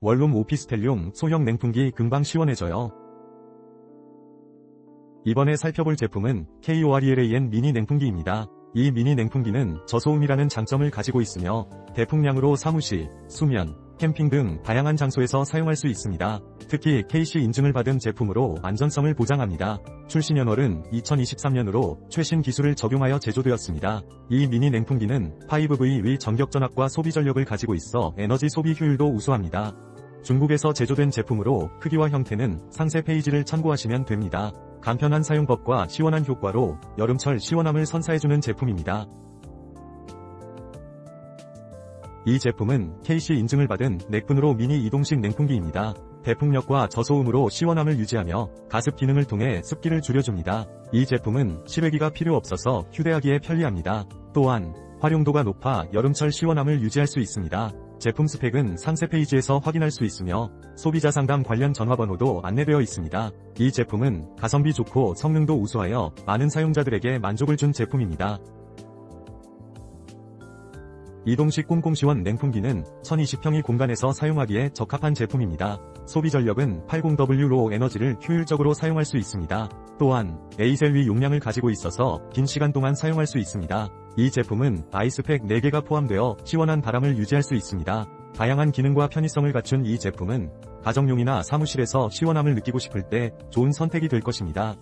원룸 오피스텔용 소형 냉풍기 금방 시원해져요. 이번에 살펴볼 제품은 KORELAN 미니 냉풍기입니다. 이 미니 냉풍기는 저소음이라는 장점을 가지고 있으며 대풍량으로 사무실, 수면, 캠핑 등 다양한 장소에서 사용할 수 있습니다. 특히 KC 인증을 받은 제품으로 안전성을 보장합니다. 출시 연월은 2023년으로 최신 기술을 적용하여 제조되었습니다. 이 미니 냉풍기는 5V 위 전격 전압과 소비 전력을 가지고 있어 에너지 소비 효율도 우수합니다. 중국에서 제조된 제품으로 크기와 형태는 상세 페이지를 참고하시면 됩니다. 간편한 사용법과 시원한 효과로 여름철 시원함을 선사해주는 제품입니다. 이 제품은 KC 인증을 받은 넥분으로 미니 이동식 냉풍기입니다. 대풍력과 저소음으로 시원함을 유지하며 가습 기능을 통해 습기를 줄여줍니다. 이 제품은 실외기가 필요 없어서 휴대하기에 편리합니다. 또한 활용도가 높아 여름철 시원함을 유지할 수 있습니다. 제품 스펙은 상세 페이지에서 확인할 수 있으며 소비자 상담 관련 전화번호도 안내되어 있습니다. 이 제품은 가성비 좋고 성능도 우수하여 많은 사용자들에게 만족을 준 제품입니다. 이동식 꼼꼼시원 냉풍기는 1020평의 공간에서 사용하기에 적합한 제품입니다. 소비 전력은 80W로 에너지를 효율적으로 사용할 수 있습니다. 또한 에이셀위 용량을 가지고 있어서 긴 시간 동안 사용할 수 있습니다. 이 제품은 아이스팩 4개가 포함되어 시원한 바람을 유지할 수 있습니다. 다양한 기능과 편의성을 갖춘 이 제품은 가정용이나 사무실에서 시원함을 느끼고 싶을 때 좋은 선택이 될 것입니다.